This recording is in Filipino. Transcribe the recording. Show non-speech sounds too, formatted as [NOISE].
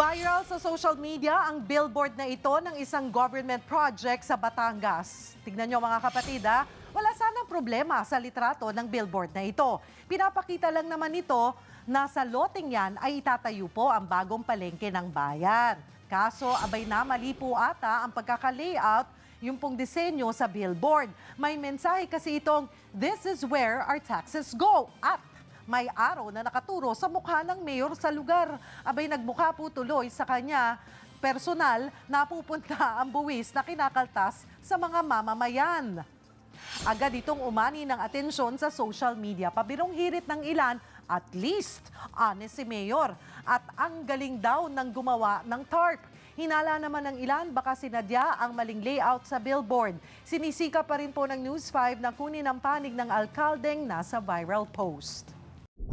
Viral sa social media ang billboard na ito ng isang government project sa Batangas. Tignan nyo mga kapatid ha, wala sanang problema sa litrato ng billboard na ito. Pinapakita lang naman ito na sa loteng yan ay itatayo po ang bagong palengke ng bayan. Kaso abay na mali po ata ang pagkaka-layout yung pong disenyo sa billboard. May mensahe kasi itong, This is where our taxes go. At may araw na nakaturo sa mukha ng mayor sa lugar. Abay nagmukha po tuloy sa kanya personal na pupunta [LAUGHS] ang buwis na kinakaltas sa mga mamamayan. Agad itong umani ng atensyon sa social media. Pabirong hirit ng ilan, at least, honest si Mayor. At ang galing daw ng gumawa ng tarp. Hinala naman ng ilan, baka sinadya ang maling layout sa billboard. Sinisika pa rin po ng News 5 na kunin ang panig ng alkaldeng nasa viral post.